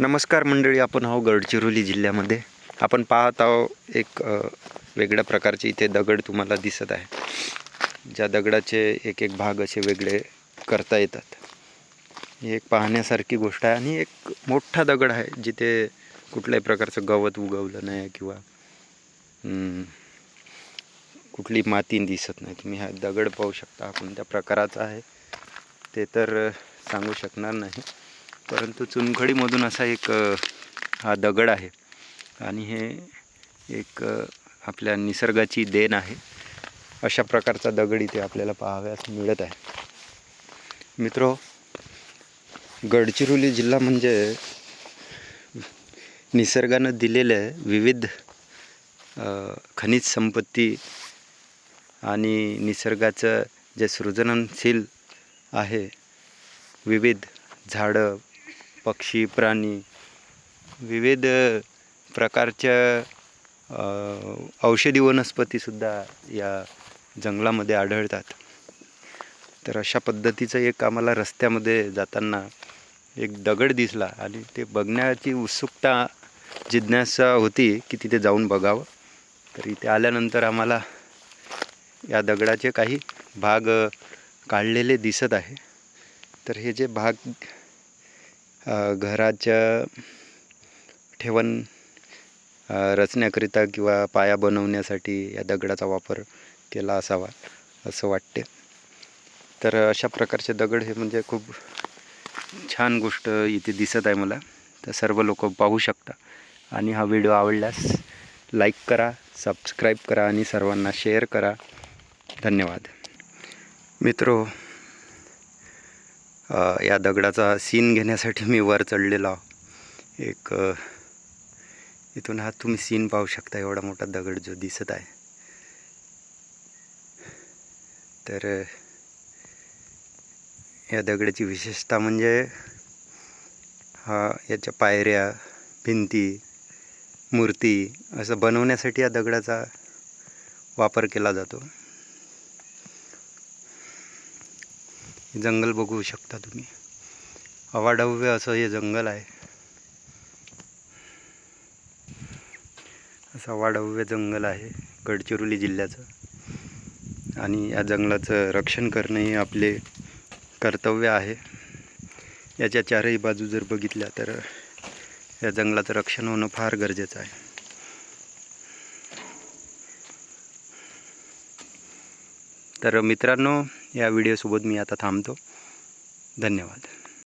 नमस्कार मंडळी आपण आहो गडचिरोली जिल्ह्यामध्ये. आपण पाहत आहो एक वेगळ्या प्रकारचे इथे दगड तुम्हाला दिसत आहे. ज्या दगडाचे एक एक भाग असे वेगळे करता येतात. ही एक पाहण्यासारखी गोष्ट आहे आणि एक मोठा दगड आहे जिथे कुठल्याही प्रकारचं गवत उगवलं नाही किंवा कुठली माती दिसत नाही. तुम्ही हा दगड पाहू शकता कोणत्या प्रकाराचा आहे. ते तर सांगू शकणार नाही. परंतु चुनखडीमधून असा एक हा दगड आहे. आणि हे एक आपल्या निसर्गाची देण आहे. अशा प्रकारचा दगड इथे आपल्याला पाहाव्यास मिळत आहे. मित्रो गडचिरोली जिल्हा म्हणजे निसर्गानं दिलेले विविध खनिज संपत्ती आणि निसर्गाचं जे सृजनशील आहे विविध झाडं पक्षी प्राणी विविध प्रकारच्या औषधी वनस्पतीसुद्धा या जंगलामध्ये आढळतात. तर अशा पद्धतीचं एक आम्हाला रस्त्यामध्ये जाताना एक दगड दिसला आणि ते बघण्याची उत्सुकता जिज्ञासा होती की तिथे जाऊन बघावं. तर इथे आल्यानंतर आम्हाला या दगडाचे काही भाग काढलेले दिसत आहे. तर हे जे भाग घराच्या ठेवण रचण्याकरिता किंवा पाया बनवण्यासाठी या दगडाचा वापर केला असावा असं वाटते. तर अशा प्रकारचे दगड हे म्हणजे खूप छान गोष्ट इथे दिसत आहे मला. तर सर्व लोक पाहू शकता. आणि हा व्हिडिओ आवडल्यास लाईक करा सबस्क्राईब करा आणि सर्वांना शेअर करा. धन्यवाद. मित्रो या दगडाचा सीन घेण्यासाठी मी वर चढलेला. एक इथून हा तुम्ही सीन पाहू शकता एवढा मोठा दगड जो दिसत आहे. तर या दगडाची विशेषता म्हणजे हा याच्या पायऱ्या भिंती मूर्ती असं बनवण्यासाठी या दगडाचा वापर केला जातो. जंगल बघू शकता तुम्ही. अवाढव्य असं हे जंगल आहे. असं अवाढव्य जंगल आहे गडचिरोली जिल्ह्याचं. आणि या जंगलाचं रक्षण करणे हे आपले कर्तव्य आहे. याच्या चारही बाजू जर बघितल्या तर या जंगलाचं रक्षण होणं फार गरजेचं आहे. तर मित्रांनो या व्हिडिओसोबत मी आता थांबतो. धन्यवाद.